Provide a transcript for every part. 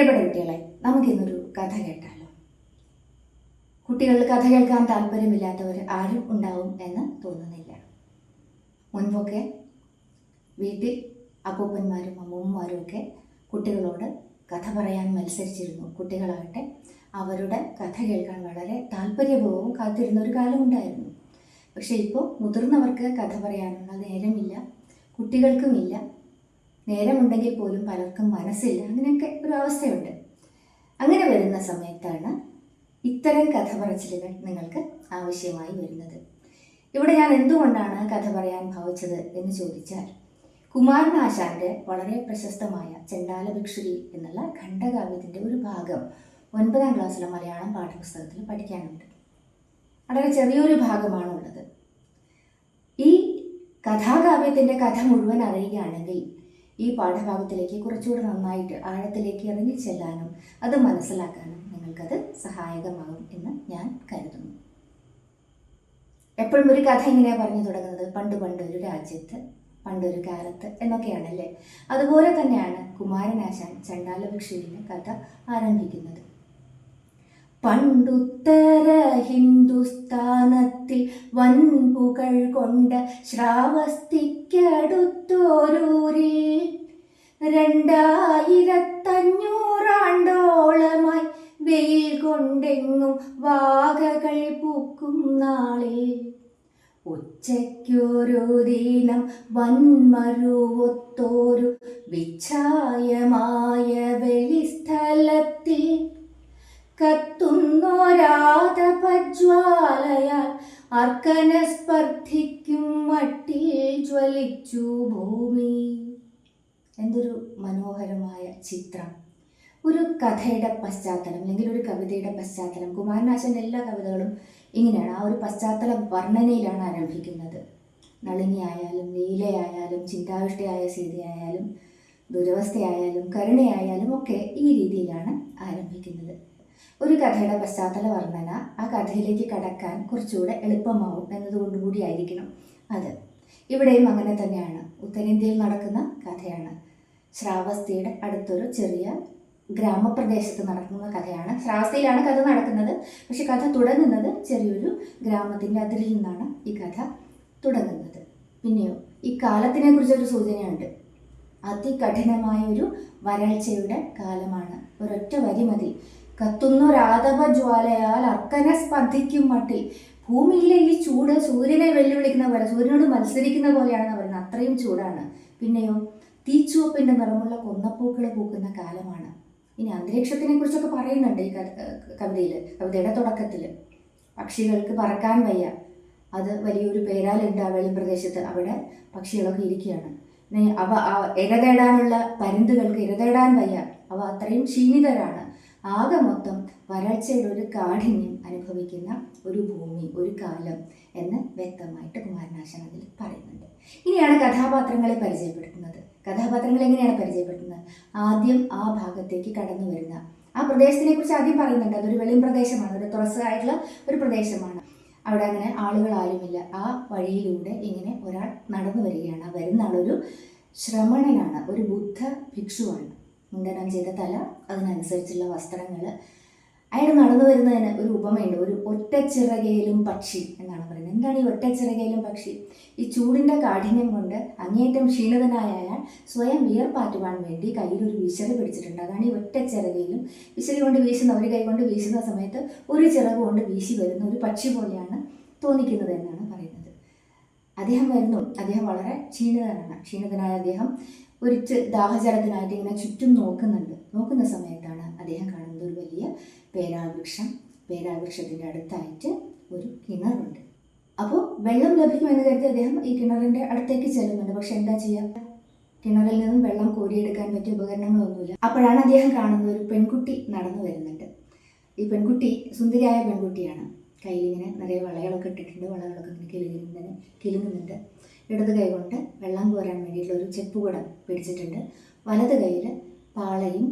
പ്രിയപ്പെട്ട കുട്ടികളെ നമുക്കിന്നൊരു കഥ കേട്ടാലോ? കുട്ടികൾ കഥ കേൾക്കാൻ താല്പര്യമില്ലാത്തവർ ആരും ഉണ്ടാവും എന്ന് തോന്നുന്നില്ല. മുൻപൊക്കെ വീട്ടിൽ അപ്പൂപ്പന്മാരും അമ്മൂമ്മമാരും ഒക്കെ കുട്ടികളോട് കഥ പറയാൻ മത്സരിച്ചിരുന്നു. കുട്ടികളാകട്ടെ അവരുടെ കഥ കേൾക്കാൻ വളരെ താല്പര്യപൂർവം കാത്തിരുന്ന ഒരു കാലമുണ്ടായിരുന്നു പക്ഷേ ഇപ്പോൾ മുതിർന്നവർക്ക് കഥ പറയാനുള്ള നേരമില്ല കുട്ടികൾക്കുമില്ല നേരമുണ്ടെങ്കിൽ പോലും പലർക്കും മനസ്സില്ല. അങ്ങനെയൊക്കെ ഒരു അവസ്ഥയുണ്ട്. അങ്ങനെ വരുന്ന സമയത്താണ് ഇത്തരം കഥ പറച്ചിലുകൾ നിങ്ങൾക്ക് ആവശ്യമായി വരുന്നത്. ഇവിടെ ഞാൻ എന്തുകൊണ്ടാണ് കഥ പറയാൻ ഭാവിച്ചത് എന്ന് ചോദിച്ചാൽ കുമാരനാശാന്റെ വളരെ പ്രശസ്തമായ ചെണ്ടാല ഭിക്ഷുരി എന്നുള്ള ഖണ്ഡകാവ്യത്തിന്റെ ഒരു ഭാഗം ഒൻപതാം ക്ലാസ്സിലെ മലയാളം പാഠപുസ്തകത്തിൽ പഠിക്കാനുണ്ട്. വളരെ ചെറിയൊരു ഭാഗമാണുള്ളത്. ഈ കഥാകാവ്യത്തിന്റെ കഥ മുഴുവൻ അറിയുകയാണെങ്കിൽ ഈ പാഠഭാഗത്തിലേക്ക് കുറച്ചുകൂടി നന്നായിട്ട് ആഴത്തിലേക്ക് ഇറങ്ങി ചെല്ലാനും അത് മനസ്സിലാക്കാനും നിങ്ങൾക്കത് സഹായകമാകും എന്ന് ഞാൻ കരുതുന്നു. എപ്പോഴും ഒരു കഥ ഇങ്ങനെയാണ് പറഞ്ഞു തുടങ്ങുന്നത്. പണ്ട് പണ്ട് ഒരു രാജ്യത്ത് പണ്ടൊരു കാലത്ത് എന്നൊക്കെയാണല്ലേ? അതുപോലെ തന്നെയാണ് കുമാരനാശാൻ ചണ്ടാല ഭിക്ഷുവിന്റെ കഥ ആരംഭിക്കുന്നത്. പണ്ടുത്തര ഹിന്ദുസ്ഥാനത്തിൽ വൻപുകൾ കൊണ്ട് ശ്രാവസ്തിക്കടുത്തോരൂരിൽ രണ്ടായിരത്തഞ്ഞൂറാണ്ടോളമായി വെയിൽ കൊണ്ടെങ്ങും വാകകൾ പൂക്കും നാളിൽ. ഉച്ചയ്ക്കൊരു ദിനം വന്മരുവത്തോരു വിച്ഛായമായ വെളിസ്ഥലത്തിൽ കത്തുന്നോരാതപജ്വാലയാൽ അർക്കന സ്പർദ്ധിക്കും മട്ടിൽ ജ്വലിച്ചു ഭൂമി. എന്തൊരു മനോഹരമായ ചിത്രം. ഒരു കഥയുടെ പശ്ചാത്തലം അല്ലെങ്കിൽ ഒരു കവിതയുടെ പശ്ചാത്തലം. കുമാരനാശന്റെ എല്ലാ കവിതകളും ഇങ്ങനെയാണ്. ആ ഒരു പശ്ചാത്തല വർണനയിലാണ് ആരംഭിക്കുന്നത്. നളിനിയായാലും ലീലയായാലും ചിന്താവിഷ്ടയായ സീതയായാലും ദുരവസ്ഥയായാലും കരുണയായാലും ഒക്കെ ഈ രീതിയിലാണ് ആരംഭിക്കുന്നത്. ഒരു കഥയുടെ പശ്ചാത്തല വർണന ആ കഥയിലേക്ക് കടക്കാൻ കുറച്ചുകൂടെ എളുപ്പമാവും എന്നതുകൊണ്ടുകൂടിയായിരിക്കണം അത്. ഇവിടെയും അങ്ങനെ തന്നെയാണ്. ഉത്തരേന്ത്യയിൽ നടക്കുന്ന കഥയാണ്. ശ്രാവസ്തിയുടെ അടുത്തൊരു ചെറിയ ഗ്രാമപ്രദേശത്ത് നടക്കുന്ന കഥയാണ്. ശ്രാവസ്തിയിലാണ് കഥ നടക്കുന്നത്. പക്ഷെ കഥ തുടങ്ങുന്നത് ചെറിയൊരു ഗ്രാമത്തിന്റെ അതിരിൽ നിന്നാണ് ഈ കഥ തുടങ്ങുന്നത്. പിന്നെയോ ഈ കാലത്തിനെ കുറിച്ചൊരു സൂചനയുണ്ട്. അതികഠിനമായ ഒരു വരൾച്ചയുടെ കാലമാണ്. ഒരൊറ്റ വരി മതി. കത്തുന്നു രാധവ ജ്വാലയാൽ അർക്കന സ്പർദ്ധിക്കും മട്ടിൽ. ഭൂമിയിലെ ഈ ചൂട് സൂര്യനെ വെല്ലുവിളിക്കുന്ന പോലെ സൂര്യനോട് മത്സരിക്കുന്ന പോലെയാണെന്ന് പറയുന്നത്. അത്രയും ചൂടാണ്. പിന്നെയോ തീച്ചുവപ്പിന്റെ നിറമുള്ള കൊന്നപ്പൂക്കൾ പൂക്കുന്ന കാലമാണ്. ഇനി അന്തരീക്ഷത്തിനെ കുറിച്ചൊക്കെ പറയുന്നുണ്ട് ഈ കവിതയിൽ കവിതയുടെ തുടക്കത്തിൽ പക്ഷികൾക്ക് പറക്കാൻ വയ്യ. അത് വലിയൊരു പേരാലുണ്ട് ആ വെളിപ്രദേശത്ത് അവിടെ പക്ഷികളൊക്കെ ഇരിക്കുകയാണ് അവ ഇര തേടാനുള്ള പരുന്തുകൾക്ക് ഇര തേടാൻ വയ്യ. അവ അത്രയും ക്ഷീണിതരാണ്. ആകെ മൊത്തം വരൾച്ചയുടെ ഒരു കാഠിന്യം അനുഭവിക്കുന്ന ഒരു ഭൂമി ഒരു കാലം എന്ന് വ്യക്തമായിട്ട് കുമാരനാശൻ അതിൽ പറയുന്നുണ്ട്. ഇനിയാണ് കഥാപാത്രങ്ങളെ പരിചയപ്പെടുത്തുന്നത്. കഥാപാത്രങ്ങൾ എങ്ങനെയാണ് പരിചയപ്പെടുന്നത്? ആദ്യം ആ ഭാഗത്തേക്ക് കടന്നു വരുന്ന. ആ പ്രദേശത്തിനെ കുറിച്ച് ആദ്യം പറയുന്നുണ്ട്. അതൊരു വെളിം പ്രദേശമാണ്. ഒരു തുറസ്സായിട്ടുള്ള ഒരു പ്രദേശമാണ്. അവിടെ അങ്ങനെ ആളുകൾ ആരുമില്ല. ആ വഴിയിലൂടെ ഇങ്ങനെ ഒരാൾ നടന്നു വരികയാണ്. വരുന്ന ആളൊരു ശ്രമണനാണ്. ഒരു ബുദ്ധ ഭിക്ഷുവാണ്. മുണ്ടനം ചെയ്ത തല അതിനനുസരിച്ചുള്ള വസ്ത്രങ്ങൾ അയാൾ നടന്നു വരുന്നതിന് ഒരു ഉപമയുണ്ട്. ഒരു ഒറ്റച്ചിറകയിലും പക്ഷി എന്നാണ് പറയുന്നത്. എന്താണ് ഈ ഒറ്റച്ചിറകയിലും പക്ഷി? ഈ ചൂടിന്റെ കാഠിന്യം കൊണ്ട് അങ്ങേറ്റം ക്ഷീണിതനായ അയാൾ സ്വയം വിയർപ്പാറ്റുവാൻ വേണ്ടി കയ്യിലൊരു വിശറി പിടിച്ചിട്ടുണ്ട്. അതാണ് ഈ ഒറ്റച്ചിറകയിലും വിശറി കൊണ്ട് വീശുന്ന ഒരു കൈ കൊണ്ട് വീശുന്ന സമയത്ത് ഒരു ചിറക് കൊണ്ട് വീശി വരുന്ന ഒരു പക്ഷി പോലെയാണ് തോന്നിക്കുന്നത് എന്നാണ് പറയുന്നത്. അദ്ദേഹം വരുന്നു. അദ്ദേഹം വളരെ ക്ഷീണിതനാണ്. ക്ഷീണിതനായ അദ്ദേഹം ഒരു ദാഹചരത്തിനായിട്ട് ഇങ്ങനെ ചുറ്റും നോക്കുന്നുണ്ട്. നോക്കുന്ന സമയത്താണ് അദ്ദേഹം കാണുന്നത് ഒരു വലിയ പേരാവൃക്ഷം പേരാവൃക്ഷത്തിന്റെ അടുത്തായിട്ട് ഒരു കിണറുണ്ട്. അപ്പോൾ വെള്ളം ലഭിക്കുമെന്ന് കരുതി അദ്ദേഹം ഈ കിണറിന്റെ അടുത്തേക്ക് ചെല്ലുന്നുണ്ട്. പക്ഷെ എന്താ ചെയ്യുക കിണറിൽ നിന്നും വെള്ളം കോരിയെടുക്കാൻ പറ്റിയ ഉപകരണങ്ങളൊന്നുമില്ല. അപ്പോഴാണ് അദ്ദേഹം കാണുന്നത് ഒരു പെൺകുട്ടി നടന്നു വരുന്നുണ്ട്. ഈ പെൺകുട്ടി സുന്ദരിയായ പെൺകുട്ടിയാണ്. കയ്യിലിങ്ങനെ നിറയെ വളകളൊക്കെ ഇട്ടിട്ടുണ്ട്. വളകളൊക്കെ ഇങ്ങനെ കിലുങ്ങുന്നതിന് കിലുങ്ങുന്നുണ്ട് ഇടത് കൈ കൊണ്ട് വെള്ളം കോരാൻ വേണ്ടിയിട്ടുള്ള ഒരു ചെപ്പ് കുടം പിടിച്ചിട്ടുണ്ട്. വലത് കയ്യിൽ പാളയും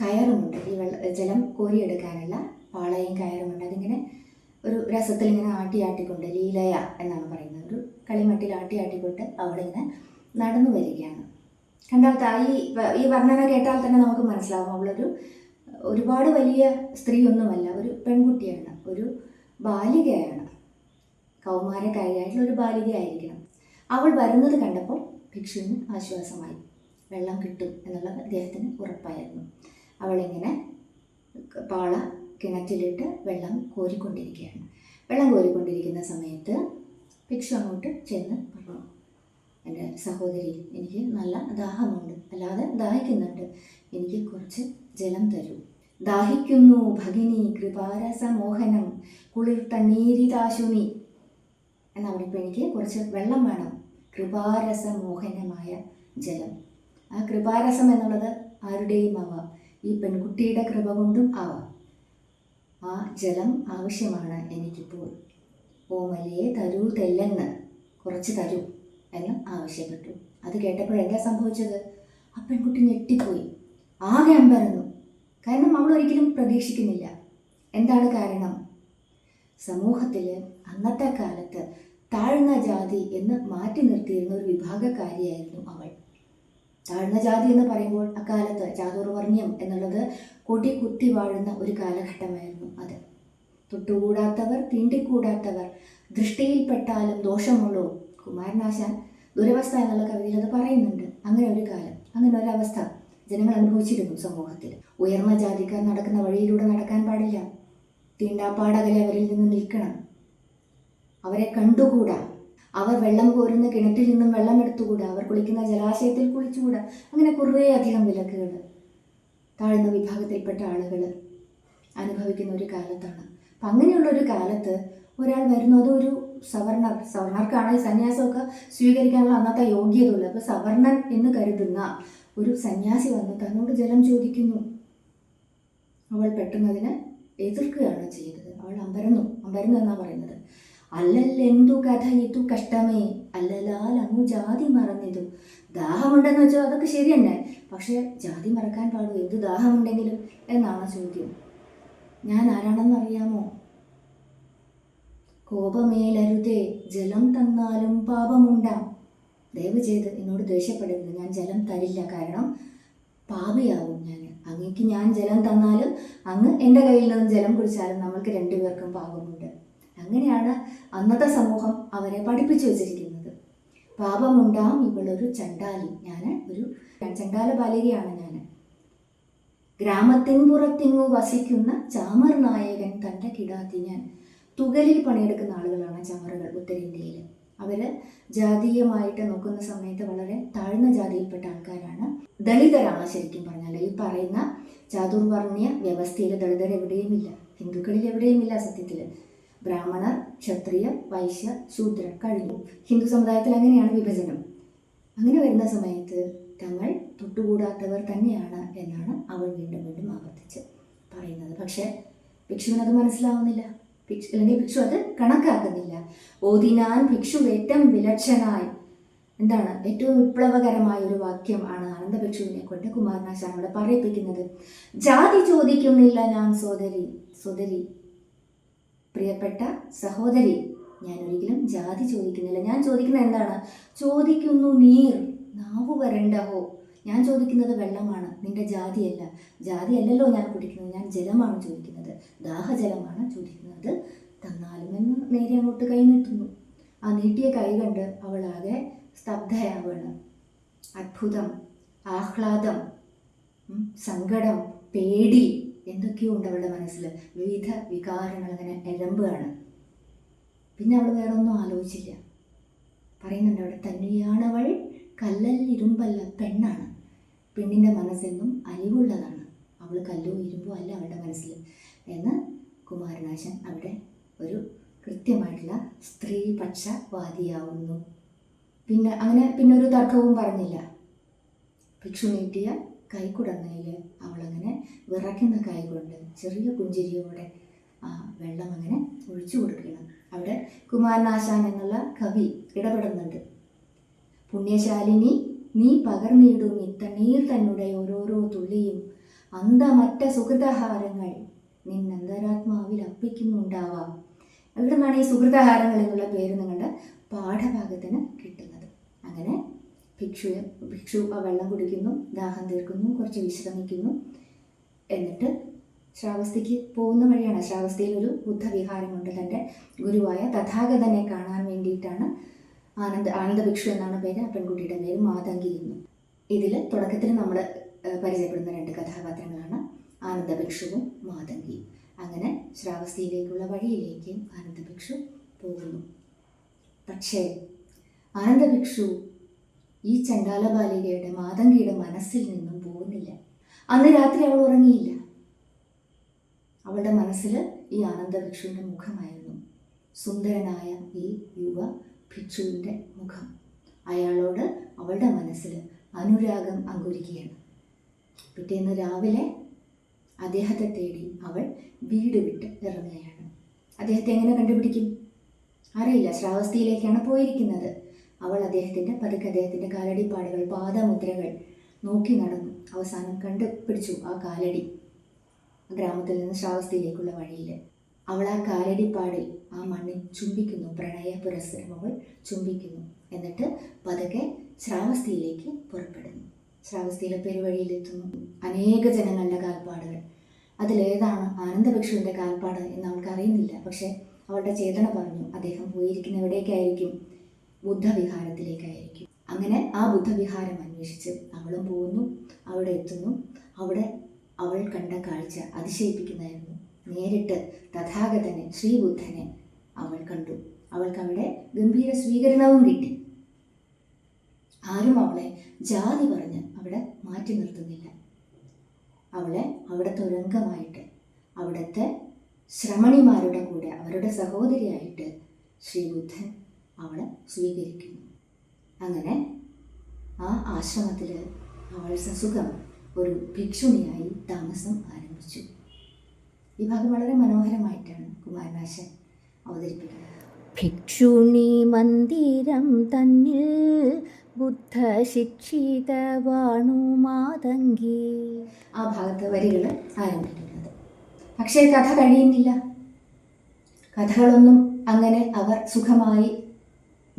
കയറുമുണ്ട്. ഈ വെള്ള ജലം കോരിയെടുക്കാനുള്ള പാളയും കയറുമുണ്ട്. അതിങ്ങനെ ഒരു രസത്തിൽ ഇങ്ങനെ ആട്ടി ആട്ടിക്കൊണ്ട് ലീലയ എന്നാണ് പറയുന്നത്. ഒരു കളിമട്ടിൽ ആട്ടി ആട്ടിക്കൊണ്ട് അവളിങ്ങനെ നടന്നു വരികയാണ്. ആ ഈ ഈ വർണന കേട്ടാൽ തന്നെ നമുക്ക് മനസ്സിലാവും. അവളൊരു ഒരുപാട് വലിയ സ്ത്രീയൊന്നുമല്ല ഒരു പെൺകുട്ടിയാണ് ഒരു ബാലികയാണ്. കൗമാരക്കാരിയായിട്ടുള്ള ഒരു ബാലികയായിരിക്കണം. അവൾ വരുന്നത് കണ്ടപ്പോൾ ഭിക്ഷുവിന് ആശ്വാസമായി. വെള്ളം കിട്ടും എന്നുള്ളത് അദ്ദേഹത്തിന് ഉറപ്പായിരുന്നു. അവളിങ്ങനെ പാള കിണറ്റിലിട്ട് വെള്ളം കോരിക്കൊണ്ടിരിക്കുകയാണ്. വെള്ളം കോരിക്കൊണ്ടിരിക്കുന്ന സമയത്ത് ഭിക്ഷു അങ്ങോട്ട് ചെന്ന് പറഞ്ഞു എന്റെ സഹോദരി എനിക്ക് നല്ല ദാഹമുണ്ട്. അല്ലാതെ ദാഹിക്കുന്നുണ്ട്. എനിക്ക് കുറച്ച് ജലം തരൂ. ദാഹിക്കുന്നു ഭഗിനി കൃപാരസമോഹനം കുളിർ തണ്ണീരിതാശുനി എന്നാ ഇപ്പോൾ എനിക്ക് കുറച്ച് വെള്ളം വേണം. കൃപാരസമോഹനമായ ജലം. ആ കൃപാരസം എന്നുള്ളത് ആരുടെയും ആവാം. ഈ പെൺകുട്ടിയുടെ കൃപ കൊണ്ടും ആവാം. ആ ജലം ആവശ്യമാണ് എനിക്കിപ്പോൾ. ഓമലയെ തരൂ തെല്ലെന്ന്. കുറച്ച് തരൂ എന്ന് ആവശ്യപ്പെട്ടു. അത് കേട്ടപ്പോൾ എന്താ സംഭവിച്ചത്? ആ പെൺകുട്ടി ഞെട്ടിപ്പോയി. ആകെ അമ്പരന്നു. കാരണം അവൾ ഒരിക്കലും പ്രതീക്ഷിക്കുന്നില്ല. എന്താണ് കാരണം? സമൂഹത്തിൽ അന്നത്തെ കാലത്ത് താഴ്ന്ന ജാതി എന്ന് മാറ്റി നിർത്തിയിരുന്ന ഒരു വിഭാഗക്കാരിയായിരുന്നു താഴ്ന്ന ജാതി എന്ന് പറയുമ്പോൾ അക്കാലത്ത് ചാതുർവർണ്യം എന്നുള്ളത് കൊടി കുത്തി വാഴുന്ന ഒരു കാലഘട്ടമായിരുന്നു അത്. തൊട്ടുകൂടാത്തവർ തീണ്ടിക്കൂടാത്തവർ ദൃഷ്ടിയിൽപ്പെട്ടാലും ദോഷമുള്ളൂ കുമാരനാശാൻ ദുരവസ്ഥ എന്നുള്ള കവിതയിൽ അത് പറയുന്നുണ്ട്. അങ്ങനെ ഒരു കാലം അങ്ങനെ ഒരവസ്ഥ ജനങ്ങൾ അനുഭവിച്ചിരുന്നു സമൂഹത്തിൽ. ഉയർന്ന ജാതിക്കാർ നടക്കുന്ന വഴിയിലൂടെ നടക്കാൻ പാടില്ല. തീണ്ടാപ്പാടകലെ അവരിൽ നിന്ന് നിൽക്കണം. അവരെ കണ്ടുകൂടാ. അവർ വെള്ളം കോരുന്ന കിണറ്റിൽ നിന്നും വെള്ളം എടുത്തുകൂടാ. അവർ കുളിക്കുന്ന ജലാശയത്തിൽ കുളിച്ചുകൂടാ. അങ്ങനെ കുറേ അധികം വിലക്കുകൾ താഴ്ന്ന വിഭാഗത്തിൽപ്പെട്ട ആളുകൾ അനുഭവിക്കുന്ന ഒരു കാലത്താണ്. അപ്പം അങ്ങനെയുള്ള ഒരു കാലത്ത് ഒരാൾ വരുന്നത് ഒരു സവർണർ സവർണർക്കാണ് ഈ സന്യാസമൊക്കെ സ്വീകരിക്കാനുള്ള അന്നത്തെ യോഗ്യതയുള്ളത് അപ്പോൾ സവർണൻ എന്ന് കരുതുന്ന ഒരു സന്യാസി വന്ന്. തന്നോട് ജലം ചോദിക്കുന്നു. അവൾ പെട്ടെന്നതിന് എതിർക്കുകയാണ് ചെയ്തത്. അവൾ അമ്പരന്നു. അമ്പരന്നു എന്നാണ് പറയുന്നത്? അല്ലല്ലെന്തു കഥ ഇതു കഷ്ടമേ? അല്ലലാൽ അങ്ങു ജാതി മറന്നിതു. ദാഹമുണ്ടെന്ന് വെച്ചാൽ അതൊക്കെ ശരി തന്നെ. പക്ഷേ ജാതി മറക്കാൻ പാടും. എന്ത് ദാഹമുണ്ടെങ്കിലും? എന്നാണ് ചോദ്യം. ഞാൻ ആരാണെന്ന് അറിയാമോ? കോപമേലരുതേ ജലം തന്നാലും പാപമുണ്ടാം. ദയവ് ചെയ്ത് എന്നോട് ദേഷ്യപ്പെടരുത്. ഞാൻ ജലം തരില്ല. കാരണം പാപയാവും ഞാൻ. അങ്ങേക്ക് ഞാൻ ജലം തന്നാലും അങ്ങ് എന്റെ കയ്യിൽ നിന്ന് ജലം കുടിച്ചാലും നമ്മൾക്ക് രണ്ടുപേർക്കും പാപമുണ്ട്. അങ്ങനെയാണ് അന്നത്തെ സമൂഹം അവരെ പഠിപ്പിച്ചു വച്ചിരിക്കുന്നത്. പാപമുണ്ടാം ഇവളൊരു ചണ്ടാലി. ഞാൻ ഒരു ചണ്ടാല ബാലികയാണ് ഞാൻ ഗ്രാമത്തിൻ പുറത്തിങ്ങു വസിക്കുന്ന ചാമർ നായകൻ തന്റെ കിടാത്തി ഞാൻ. തുകലിൽ പണിയെടുക്കുന്ന ആളുകളാണ് ചാമറുകൾ ഉത്തരേന്ത്യയിൽ അവർ ജാതീയമായിട്ട് നോക്കുന്ന സമയത്ത് വളരെ താഴ്ന്ന ജാതിയിൽപ്പെട്ട ആൾക്കാരാണ്. ദളിതരാണ് ശരിക്കും പറഞ്ഞാൽ ഈ പറയുന്ന ചാതുർവർണ്യ വ്യവസ്ഥയിൽ ദളിതർ എവിടെയുമില്ല ഹിന്ദുക്കളിൽ എവിടെയുമില്ല സത്യത്തിൽ ബ്രാഹ്മണർ ക്ഷത്രിയർ വൈശ്യ ശൂദ്രർ കഴിഞ്ഞു. ഹിന്ദു സമുദായത്തിൽ അങ്ങനെയാണ് വിഭജനം. അങ്ങനെ വരുന്ന സമയത്ത് തങ്ങൾ തൊട്ടുകൂടാത്തവർ തന്നെയാണ് എന്നാണ് അവൾ വീണ്ടും വീണ്ടും ആവർത്തിച്ച് പറയുന്നത്. പക്ഷേ ഭിക്ഷുവിനത് മനസ്സിലാവുന്നില്ല. ഭിക്ഷു അല്ലെങ്കിൽ ഭിക്ഷു അത് കണക്കാക്കുന്നില്ല. ഓതിനാൻ ഭിക്ഷു ഏറ്റവും വിലക്ഷണായി എന്താണ്? ഏറ്റവും വിപ്ലവകരമായ ഒരു വാക്യം ആണ് ആനന്ദ ഭിക്ഷുവിനെ കൊണ്ട് കുമാരനാശാനോട് പറയിപ്പിക്കുന്നത്. ജാതി ചോദിക്കുന്നില്ല ഞാൻ സോദരി സോദരി. പ്രിയപ്പെട്ട സഹോദരി ഞാൻ ഒരിക്കലും ജാതി ചോദിക്കുന്നില്ല. ഞാൻ ചോദിക്കുന്നത് എന്താണ്? ചോദിക്കുന്നു നീർ നാവു വരണ്ടഹോ ഞാൻ ചോദിക്കുന്നത് വെള്ളമാണ് നിന്റെ ജാതിയല്ല. ജാതിയല്ലല്ലോ ഞാൻ കുടിക്കുന്നത് ഞാൻ ജലമാണ് ചോദിക്കുന്നത്. ദാഹജലമാണ് ചോദിക്കുന്നത്. തന്നാലും എന്ന് നേരെ അങ്ങോട്ട് കൈ നീട്ടുന്നു. ആ നീട്ടിയ കൈ കണ്ട് അവളാകെ സ്തബ്ധയാവുകയാണ്. അത്ഭുതം ആഹ്ലാദം സങ്കടം പേടി. എന്തൊക്കെയോ ഉണ്ട് അവളുടെ മനസ്സിൽ വിവിധ വികാരങ്ങൾ അങ്ങനെ എരമ്പുകയാണ് പിന്നെ അവൾ വേറെ ഒന്നും ആലോചിച്ചില്ല. പറയുന്നുണ്ട് അവിടെ തന്നെയാണവൾ കല്ലൽ ഇരുമ്പല്ല പെണ്ണാണ്. പെണ്ണിന്റെ മനസ്സെന്നും അലിവുള്ളതാണ്. അവൾ കല്ലോ ഇരുമ്പോ അല്ല അവളുടെ മനസ്സിൽ എന്ന് കുമാരനാശൻ അവിടെ ഒരു കൃത്യമായിട്ടുള്ള സ്ത്രീപക്ഷവാദിയാവുന്നു പിന്നെ അങ്ങനെ പിന്നെ ഒരു തർക്കവും പറഞ്ഞില്ല. ഭിക്ഷു നീട്ടിയ കൈക്കുടന്നയിൽ അവളങ്ങനെ വിറയ്ക്കുന്ന കൈ കൊണ്ട് ചെറിയ പുഞ്ചിരിയോടെ ആ വെള്ളം അങ്ങനെ ഒഴിച്ചു കൊടുക്കുകയാണ്. അവിടെ കുമാരനാശാൻ എന്നുള്ള കവി ഇടപെടുന്നുണ്ട്. പുണ്യശാലിനി നീ പകർന്നിടും ഇത്തണ്ണീർ തന്നെ ഓരോരോ തുള്ളിയും. അന്തമറ്റ സുഹൃതഹാരങ്ങൾ നിൻ അന്തരാത്മാവിൽ അർപ്പിക്കുന്നുണ്ടാവാം. എവിടെ നിന്നാണ് ഈ സുഹൃതഹാരങ്ങൾ എന്നുള്ള പേര് നിങ്ങളുടെ പാഠഭാഗത്തിന് കിട്ടുന്നത്? അങ്ങനെ ഭിക്ഷു ഭിക്ഷു ആ വെള്ളം കുടിക്കുന്നു ദാഹം തീർക്കുന്നു കുറച്ച് വിശ്രമിക്കുന്നു. എന്നിട്ട് ശ്രാവസ്തിക്ക് പോകുന്ന വഴിയാണ്. ശ്രാവസ്തിയിൽ ഒരു ബുദ്ധവിഹാരമുണ്ട്. തന്റെ ഗുരുവായ തഥാഗതനെ കാണാൻ വേണ്ടിയിട്ടാണ് ആനന്ദ ആനന്ദ ഭിക്ഷു എന്നാണ് പേര്. ആ പെൺകുട്ടിയുടെ പേര് മാതങ്കി എന്നു. ഇതിൽ തുടക്കത്തിൽ നമ്മൾ പരിചയപ്പെടുന്ന രണ്ട് കഥാപാത്രങ്ങളാണ് ആനന്ദ ഭിക്ഷുവും മാതങ്കിയും അങ്ങനെ ശ്രാവസ്തിയിലേക്കുള്ള വഴിയിലേക്ക് ആനന്ദ ഭിക്ഷു പോകുന്നു. പക്ഷേ ആനന്ദ ഭിക്ഷു ഈ ചണ്ടാല ബാലികയുടെ മാതങ്കിയുടെ മനസ്സിൽ നിന്നും പോകുന്നില്ല. അന്ന് രാത്രി അവൾ ഉറങ്ങിയില്ല. അവളുടെ മനസ്സിൽ ഈ ആനന്ദ ഭിക്ഷുവിന്റെ മുഖമായിരുന്നു. സുന്ദരനായ ഈ യുവ ഭിക്ഷുവിന്റെ മുഖം. അയാളോട് അവളുടെ മനസ്സിൽ അനുരാഗം അങ്കുരിക്കുകയാണ്. പിറ്റേന്ന് രാവിലെ അദ്ദേഹത്തെ തേടി അവൾ വീട് വിട്ട് ഇറങ്ങുകയാണ്. അദ്ദേഹത്തെ എങ്ങനെ കണ്ടുപിടിക്കും? അറിയില്ല. ശ്രാവസ്തിയിലേക്കാണ് പോയിരിക്കുന്നത്. അവൾ അദ്ദേഹത്തിന്റെ പതുക്കെ അദ്ദേഹത്തിന്റെ കാലടിപ്പാടുകൾ പാദമുദ്രകൾ നോക്കി നടന്നു. അവസാനം കണ്ടുപിടിച്ചു ആ കാലടി. ഗ്രാമത്തിൽ നിന്ന് ശ്രാവസ്തിയിലേക്കുള്ള വഴിയിൽ അവൾ ആ കാലടിപ്പാടിൽ ആ മണ്ണിൽ ചുംബിക്കുന്നു. പ്രണയ പുരസ്സരം അവൾ ചുംബിക്കുന്നു. എന്നിട്ട് പതുക്കെ ശ്രാവസ്തിയിലേക്ക് പുറപ്പെടുന്നു. ശ്രാവസ്തിയിലെ പെരുവഴിയിലെത്തുന്നു. അനേക ജനങ്ങളുടെ കാൽപ്പാടുകൾ. അതിലേതാണ് ആനന്ദഭിക്ഷുവിന്റെ കാൽപ്പാട് എന്ന് അവൾക്ക് അറിയുന്നില്ല പക്ഷേ അവളുടെ ചേതന പറഞ്ഞു അദ്ദേഹം പോയിരിക്കുന്ന എവിടേക്കായിരിക്കും? ബുദ്ധവിഹാരത്തിലേക്കായിരിക്കും. അങ്ങനെ ആ ബുദ്ധവിഹാരം അന്വേഷിച്ച് അവളും പോകുന്നു അവിടെ എത്തുന്നു. അവിടെ അവൾ കണ്ട കാഴ്ച അതിശയിപ്പിക്കുന്നതായിരുന്നു. നേരിട്ട് തഥാഗതനെ ശ്രീബുദ്ധനെ അവൾ കണ്ടു. അവൾക്ക് അവിടെ ഗംഭീര സ്വീകരണവും കിട്ടി. ആരും അവളെ ജാതി പറഞ്ഞ് അവിടെ മാറ്റി നിർത്തുന്നില്ല. അവളെ അവിടുത്തെ ഒരംഗമായിട്ട് അവിടുത്തെ ശ്രമണിമാരുടെ കൂടെ അവരുടെ സഹോദരിയായിട്ട് ശ്രീബുദ്ധൻ അവളെ സ്വീകരിക്കുന്നു. അങ്ങനെ ആ ആശ്രമത്തിൽ അവൾ സസുഖം ഒരു ഭിക്ഷുണിയായി താമസം ആരംഭിച്ചു. ഈ ഭാഗം വളരെ മനോഹരമായിട്ടാണ് കുമാരനാശൻ അവതരിപ്പിക്കുന്നത്. ഭിക്ഷുണി മന്ദിരം തന്നിൽ ബുദ്ധ ശിക്ഷിതവാണു മാതങ്കി. ആ ഭാഗത്ത് വരികൾ ആരംഭിക്കുന്നത്. പക്ഷേ കഥ കഴിയുന്നില്ല. കഥകളൊന്നും അങ്ങനെ അവർ സുഖമായി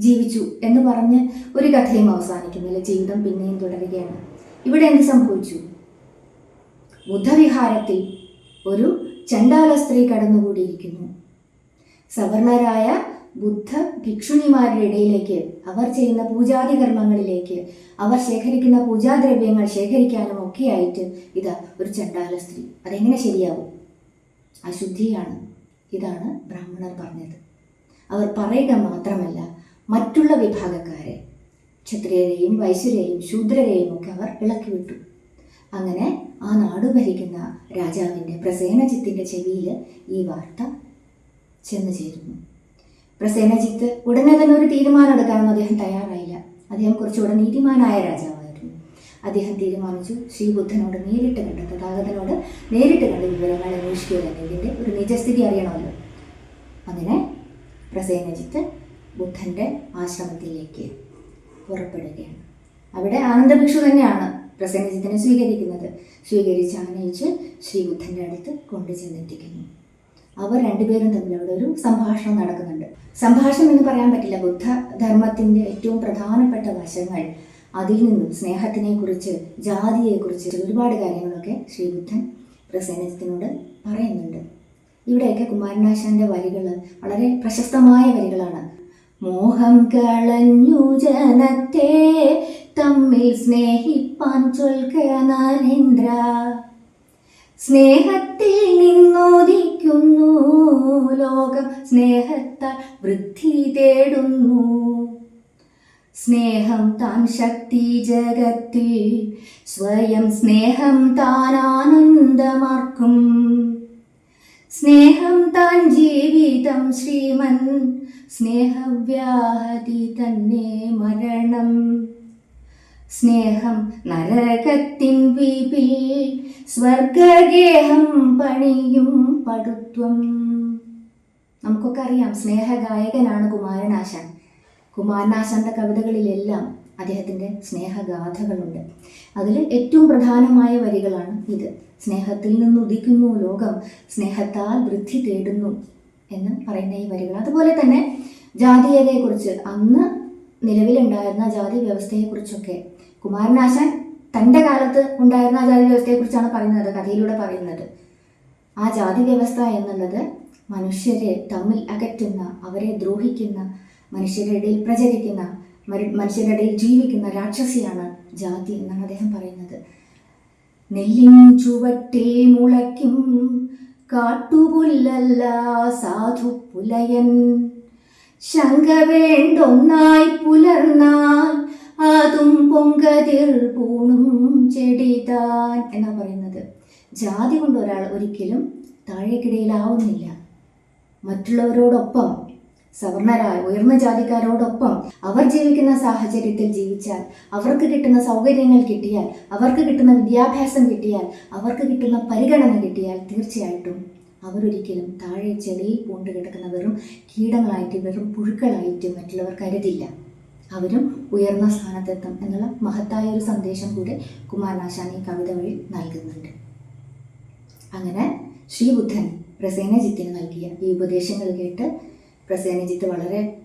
ജീവിച്ചു എന്ന് പറഞ്ഞ് ഒരു കഥയും അവസാനിക്കുന്നില്ല. ജീവിതം പിന്നെയും തുടരുകയാണ്. ഇവിടെ എന്ത് സംഭവിച്ചു? ബുദ്ധവിഹാരത്തിൽ ഒരു ചണ്ടാല സ്ത്രീ കടന്നുകൂടിയിരിക്കുന്നു. സവർണരായ ബുദ്ധ ഭിക്ഷുണിമാരുടെ ഇടയിലേക്ക് അവർ ചെയ്യുന്ന പൂജാതി കർമ്മങ്ങളിലേക്ക് അവർ ശേഖരിക്കുന്ന പൂജാദ്രവ്യങ്ങൾ ശേഖരിക്കാനും ഒക്കെയായിട്ട് ഇതാ ഒരു ചണ്ടാല സ്ത്രീ. അതെങ്ങനെ ശരിയാവും? അശുദ്ധിയാണ്. ഇതാണ് ബ്രാഹ്മണർ പറഞ്ഞത്. അവർ പറയുക മാത്രമല്ല മറ്റുള്ള വിഭാഗക്കാരെ ക്ഷത്രിയരെയും വൈശ്യരെയും ശൂദ്രരെയും ഒക്കെ അവർ ഇളക്കി വിട്ടു. അങ്ങനെ ആ നാട് ഭരിക്കുന്ന രാജാവിന്റെ പ്രസേനജിത്തിന്റെ ചെവിയിൽ ഈ വാർത്ത ചെന്നു ചേരുന്നു. പ്രസേനജിത്ത് ഉടനെ തന്നെ ഒരു തീരുമാനം എടുക്കാനൊന്നും അദ്ദേഹം തയ്യാറായില്ല. അദ്ദേഹം കുറച്ചുകൂടെ നീതിമാനായ രാജാവായിരുന്നു. അദ്ദേഹം തീരുമാനിച്ചു ശ്രീബുദ്ധനോട് നേരിട്ട് കണ്ട് തഥാഗതനോട് നേരിട്ട് കണ്ട് വിവരങ്ങൾ അന്വേഷിക്കുക ഒരു നിജസ്ഥിതി അറിയണമല്ലോ. അങ്ങനെ പ്രസേനജിത്ത് ബുദ്ധന്റെ ആശ്രമത്തിലേക്ക് പുറപ്പെടുകയാണ്. അവിടെ ആനന്ദഭിക്ഷു തന്നെയാണ് പ്രസംഗജിത്തിനെ സ്വീകരിക്കുന്നത്. സ്വീകരിച്ച് ആനയിച്ച് ശ്രീബുദ്ധന്റെ അടുത്ത് കൊണ്ടു ചെന്നെത്തിക്കുന്നു. അവർ രണ്ടുപേരും തമ്മിൽ അവിടെ ഒരു സംഭാഷണം നടക്കുന്നുണ്ട്. സംഭാഷണം എന്ന് പറയാൻ പറ്റില്ല. ബുദ്ധ ധർമ്മത്തിന്റെ ഏറ്റവും പ്രധാനപ്പെട്ട വശങ്ങൾ അതിൽ നിന്നും സ്നേഹത്തിനെ ജാതിയെക്കുറിച്ച് ജാതിയെ ഒരുപാട് കാര്യങ്ങളൊക്കെ ശ്രീ ബുദ്ധൻ പ്രസേനജിത്തിനോട് പറയുന്നുണ്ട്. ഇവിടെയൊക്കെ കുമാരനാശാന്റെ വരികൾ വളരെ പ്രശസ്തമായ വരികളാണ്. മോഹം കളഞ്ഞു ജനത്തെ തമ്മിൽ സ്നേഹിപ്പാൻ ചൊൽക്ക നരേന്ദ്ര. സ്നേഹത്തിൽ നിന്നോദിക്കുന്നു ലോകം സ്നേഹത്താൽ വൃദ്ധി തേടുന്നു. സ്നേഹം താൻ ശക്തി ജഗത്തിൽ സ്വയം സ്നേഹം താൻ ആനന്ദമാർക്കും. സ്നേഹം താൻ ജീവിതം ശ്രീമൻ സ്നേഹവ്യാഹതി തന്നെ മരണം. സ്നേഹം നരകത്തിൻ വീപിൽ സ്വർഗഗേഹം പണിയും പടുത്വം. നമുക്കൊക്കെ അറിയാം സ്നേഹഗായകനാണ് കുമാരനാശാൻ. കുമാരനാശാന്റെ കവിതകളിലെല്ലാം അദ്ദേഹത്തിന്റെ സ്നേഹഗാഥകളുണ്ട്. അതിൽ ഏറ്റവും പ്രധാനമായ വരികളാണ് ഇത്. സ്നേഹത്തിൽ നിന്ന് ഉദിക്കുന്നു ലോകം സ്നേഹത്താൽ വൃദ്ധി തേടുന്നു എന്ന് പറയുന്ന ഈ വരികൾ. അതുപോലെ തന്നെ ജാതീയതയെക്കുറിച്ച് അന്ന് നിലവിലുണ്ടായിരുന്ന ജാതി വ്യവസ്ഥയെക്കുറിച്ചൊക്കെ കുമാരനാശാൻ തന്റെ കാലത്ത് ഉണ്ടായിരുന്ന ജാതി വ്യവസ്ഥയെക്കുറിച്ചാണ് പറയുന്നത് കഥയിലൂടെ പറയുന്നത്. ആ ജാതി വ്യവസ്ഥ എന്നുള്ളത് മനുഷ്യരെ തമ്മിൽ അകറ്റുന്ന അവരെ ദ്രോഹിക്കുന്ന മനുഷ്യരുടെ ഇടയിൽ പ്രചരിക്കുന്ന മനുഷ്യരുടെ ഇടയിൽ ജീവിക്കുന്ന രാക്ഷസിയാണ് ജാതി എന്നാണ് അദ്ദേഹം പറയുന്നത്. നെല്ലിൻ ചുവട്ടിൽ മുളയ്ക്കും കാട്ടുപുല്ലല്ല സാധു പുലയൻ. ശങ്ക വേണ്ടൊന്നായി പുലർന്നാൽ അതും പൊങ്കതിർ പൂണും ചെടിതാൻ എന്നാണ് പറയുന്നത്. ജാതി കൊണ്ട് ഒരാൾ ഒരിക്കലും താഴേക്കിടയിലാവുന്നില്ല. മറ്റുള്ളവരോടൊപ്പം സവർണരായ ഉയർന്ന ജാതിക്കാരോടൊപ്പം അവർ ജീവിക്കുന്ന സാഹചര്യത്തിൽ ജീവിച്ചാൽ അവർക്ക് കിട്ടുന്ന സൗകര്യങ്ങൾ കിട്ടിയാൽ അവർക്ക് കിട്ടുന്ന വിദ്യാഭ്യാസം കിട്ടിയാൽ അവർക്ക് കിട്ടുന്ന പരിഗണന കിട്ടിയാൽ തീർച്ചയായിട്ടും അവരൊരിക്കലും താഴെ ചെളിയിൽ പൂണ്ട് കിടക്കുന്ന വെറും കീടങ്ങളായിട്ട് വെറും പുഴുക്കളായിട്ട് മറ്റുള്ളവർ കരുതില്ല. അവരും ഉയർന്ന സ്ഥാനത്തെത്തും എന്നുള്ള മഹത്തായ ഒരു സന്ദേശം കൂടി കുമാരനാശാൻ ഈ കവിത വഴി നൽകുന്നുണ്ട്. അങ്ങനെ ശ്രീബുദ്ധൻ പ്രസേനജിത്തിന് നൽകിയ ഈ ഉപദേശങ്ങൾ കേട്ട് പ്രസേനജിത്ത് വളരെ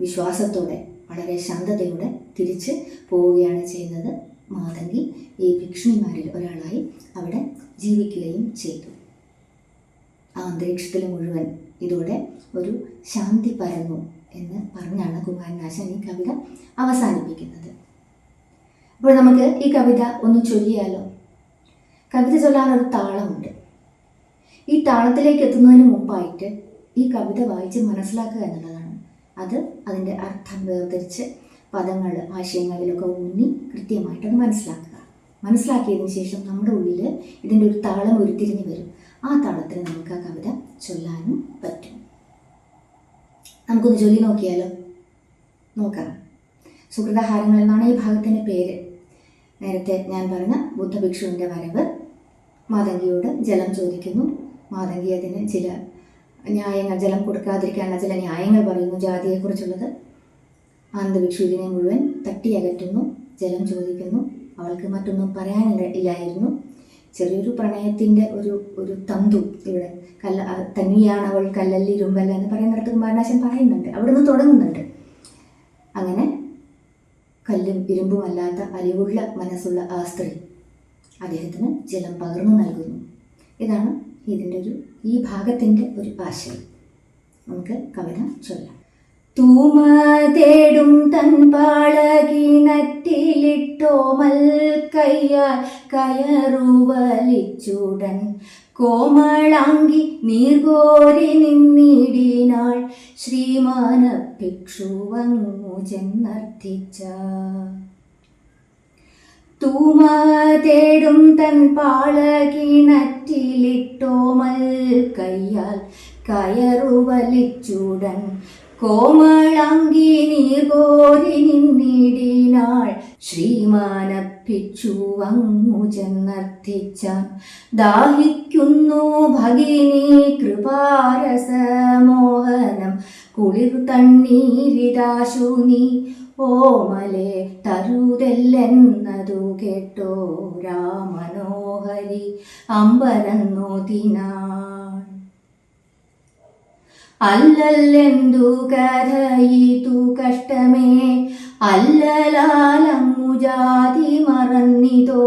വിശ്വാസത്തോടെ വളരെ ശാന്തതയോടെ തിരിച്ച് പോവുകയാണ് ചെയ്യുന്നത് മാതങ്കി. ഈ ഭിക്ഷുണിമാരിൽ ഒരാളായി അവിടെ ജീവിക്കുകയും ചെയ്തു. ആ അന്തരീക്ഷത്തിൽ മുഴുവൻ ഇതോടെ ഒരു ശാന്തി പരന്നു എന്ന് പറഞ്ഞാണ് കുമാരനാശൻ ഈ കവിത അവസാനിപ്പിക്കുന്നത്. അപ്പോൾ നമുക്ക് ഈ കവിത ഒന്ന് ചൊല്ലിയാലോ? കവിത ചൊല്ലാനൊരു താളമുണ്ട്. ഈ താളത്തിലേക്ക് എത്തുന്നതിന് മുമ്പായിട്ട് ഈ കവിത വായിച്ച് മനസ്സിലാക്കുക എന്നുള്ളതാണ്. അത് അതിന്റെ അർത്ഥം വേർതിരിച്ച് പദങ്ങൾ ആശയങ്ങളിലൊക്കെ ഊന്നി കൃത്യമായിട്ട് അത് മനസ്സിലാക്കുക. മനസ്സിലാക്കിയതിന് ശേഷം നമ്മുടെ ഉള്ളിൽ ഇതിന്റെ ഒരു താളം ഉരുത്തിരിഞ്ഞ് വരും. ആ താളത്തിൽ നമുക്ക് ആ കവിത ചൊല്ലാനും പറ്റും. നമുക്കൊന്ന് ചൊല്ലി നോക്കിയാലോ? നോക്കാം. സുഹൃതഹാരങ്ങൾ എന്നാണ് ഈ ഭാഗത്തിന്റെ പേര്. നേരത്തെ ഞാൻ പറഞ്ഞ ബുദ്ധഭിക്ഷുവിന്റെ വരവ്. മാതങ്കിയോട് ജലം ചോദിക്കുന്നു. മാതങ്കി അതിന് ചില ന്യായങ്ങൾ ജലം കൊടുക്കാതിരിക്കാനുള്ള ചില ന്യായങ്ങൾ പറയുന്നു ജാതിയെക്കുറിച്ചുള്ളത്. അന്ധവിക്ഷു ഇതിനെ മുഴുവൻ തട്ടിയകറ്റുന്നു ജലം ചോദിക്കുന്നു അവൾക്ക് മറ്റൊന്നും പറയാനില്ല ഇല്ലായിരുന്നു. ചെറിയൊരു പ്രണയത്തിന്റെ ഒരു ഒരു തന്തു ഇവിടെ. കല്ല തന്നെയാണ് അവൾ കല്ലല്ലി ഇരുമ്പല്ല എന്ന് പറയുന്നിടത്ത് കുമാരനാശൻ പറയുന്നുണ്ട്. അവിടുന്ന് തുടങ്ങുന്നുണ്ട്. അങ്ങനെ കല്ലും ഇരുമ്പുമല്ലാത്ത അലിവുള്ള മനസ്സുള്ള ആ സ്ത്രീ അദ്ദേഹത്തിന് ജലം പകർന്നു നൽകുന്നു. ഇതാണ് ഇതിന്റെ ഒരു ഈ ഭാഗത്തിന്റെ ഒരു ആശയം നമുക്ക് കവിത ചൊല്ലാം. തൂമ തേടും തൻ പാളകിണറ്റിലിട്ടോമൽ കയ്യാൽ കയറുവലിച്ചുടൻ. കോമളാങ്കി നീർകോരി നിന്നിടിനാൾ ശ്രീമാന ഭിക്ഷുവങ്ങു ചെന്നർത്ഥിച്ച തൂമ തേടും തൻ പാളകിണറ്റിലിട്ടോമൽ കയ്യാൽ കയറുവലിച്ചൂടൻ. കോമളാങ്കി നീർകോരി നിന്നിടിനാൾ ശ്രീമാനപ്പിച്ചു വങ്ങു ചെന്നർത്ഥിച്ച ദാഹിക്കുന്നു ഭഗിനി കൃപാരസമോഹനം. കുളിർ തണ്ണീരിതാശു നീ ഓമലെ തരുതെല്ലെന്നതു കേട്ടോ രാമനോഹരി അമ്പരന്നോതിനാൾ അല്ലല്ലെന്തു കഥയിതു കഷ്ടമേ അല്ലലാലങ്ങു ജാതി മറന്നിതോ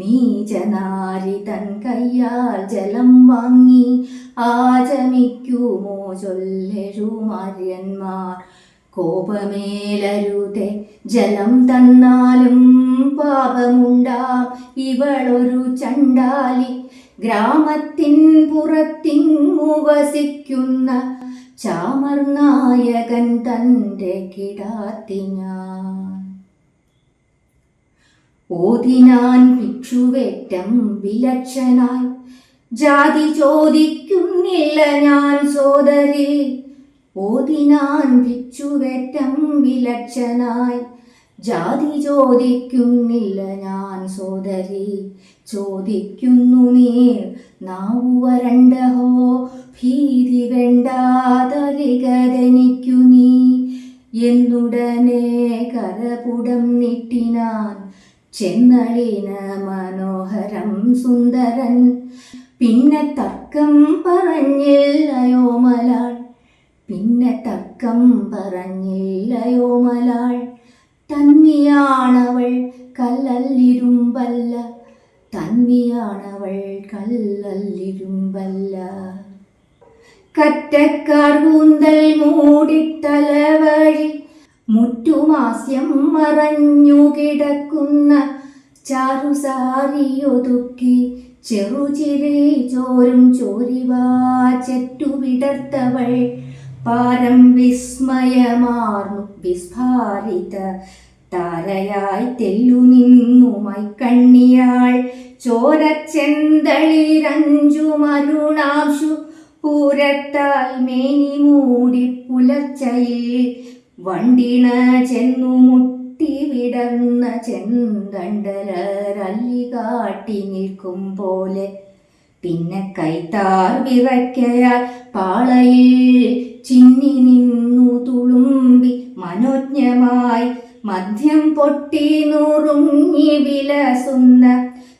നീചനാരി തൻ കയ്യാൽ ജലം വാങ്ങി ആചമിക്കുമോ ചൊല്ലെഴുമാര്യന്മാർ. കോപമേലരുതെ ജലം തന്നാലും പാപമുണ്ടാം. ഇവളൊരു ചണ്ടാലി ഗ്രാമത്തിൻ പുറത്തിങ്ങു വസിക്കുന്ന ചാമർനായകൻ തന്റെ കിടാത്തി ഞാൻ ഓതിനാൻ ഭിക്ഷുവേറ്റം വിലക്ഷനായി. ജാതി ചോദിക്കുന്നില്ല ഞാൻ സോദരി ഓതിനാൻ ജാതി ചോദിക്കുന്നില്ല ഞാൻ സോദരി ചോദിക്കുന്നു നീ നാവു വരണ്ടഹോ ഭീതി വേണ്ടാതരികതനിക്കു നീ. എന്നുടനെ കരപുടം നിട്ടിനാൻ ചെന്നളിന മനോഹരം സുന്ദരൻ. പിന്നെ തർക്കം പറഞ്ഞില്ലയോ മലാൾ പിന്നെ തക്കം പറഞ്ഞില്ലയോ മലാൾ? തന്വിയാണവൾ കല്ലല്ലിരുമ്പല്ല. തന്വിയാണവൾ കല്ലല്ലിരുമ്പല്ല. കറ്റക്കാർ കൂന്തൽ മൂടിത്തലവഴി മുറ്റുമാസ്യം മറഞ്ഞു കിടക്കുന്ന ചാരുസാരിയൊതുക്കി ചെറുചിരി ചോരും ചോരിവാ ചെറ്റു വിടർത്തവൾ. പാരം വിസ്മയമാർന്നു. വിസ്ഫാരിത താരയായി തെല്ലു നിന്നുമായി കണ്ണിയാൾ ചോരച്ചെന്തളിരഞ്ചു മരുണാശു. പൂരത്താൽ മേനി മൂടി പുലർച്ചയിൽ. വണ്ടിണ ചെന്നു മുട്ടി വിടർന്ന ചെന്തണ്ടലരല്ലി കാട്ടി നിൽക്കും പോലെ പിന്നെ കൈത്താർ വിറയ്ക്കയാൽ പാളയിൽ ചിന്നി നിന്നു തുളുമ്പി മനോജ്ഞമായി മദ്യം പൊട്ടി നുറുങ്ങി വിലസുന്ന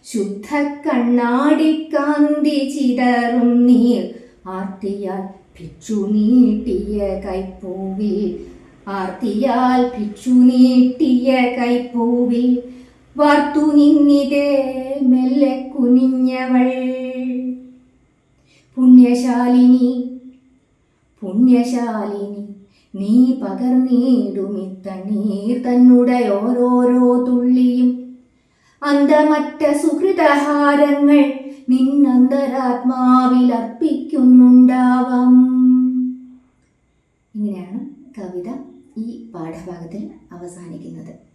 ശുദ്ധ കണ്ണാടി കാന്തി ചിതറും നീർ ആർത്തിയാൽ ഭിക്ഷു നീട്ടിയ കൈപ്പൂവിൽ ആർത്തിയാൽ ഭിക്ഷു നീട്ടിയ കൈപ്പൂവിൽ വാർത്തു നിന്നിതേ മെല്ലെ കുനിഞ്ഞവൾ. പുണ്യശാലിനി പുണ്യശാലിനി നീ പകർന്നീടുമിത്തണ്ണീർ തന്നുടെ ഓരോരോ തുള്ളിയും. അന്തമറ്റ സുഹൃതഹാരങ്ങൾ നിന്നന്തരാത്മാവിൽ അർപ്പിക്കുന്നുണ്ടാവാം. ഇങ്ങനെയാണ് കവിത ഈ പാഠഭാഗത്തിൽ അവസാനിക്കുന്നത്.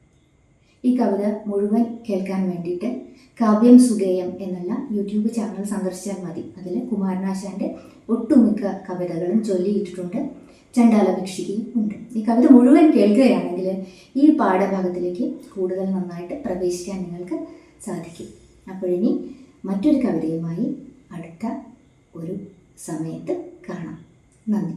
ഈ കവിത മുഴുവൻ കേൾക്കാൻ വേണ്ടിയിട്ട് കാവ്യം സുഗേയം എന്നുള്ള യൂട്യൂബ് ചാനൽ സന്ദർശിച്ചാൽ മതി. അതിൽ കുമാരനാശാന്റെ ഒട്ടുമിക്ക കവിതകളും ചൊല്ലിയിട്ടിട്ടുണ്ട്. ചണ്ടാല വീക്ഷിക്കുകയും ഉണ്ട്. ഈ കവിത മുഴുവൻ കേൾക്കുകയാണെങ്കിൽ ഈ പാഠഭാഗത്തിലേക്ക് കൂടുതൽ നന്നായിട്ട് പ്രവേശിക്കാൻ നിങ്ങൾക്ക് സാധിക്കും. അപ്പോഴിനി മറ്റൊരു കവിതയുമായി അടുത്ത ഒരു സമയത്ത് കാണാം. നന്ദി.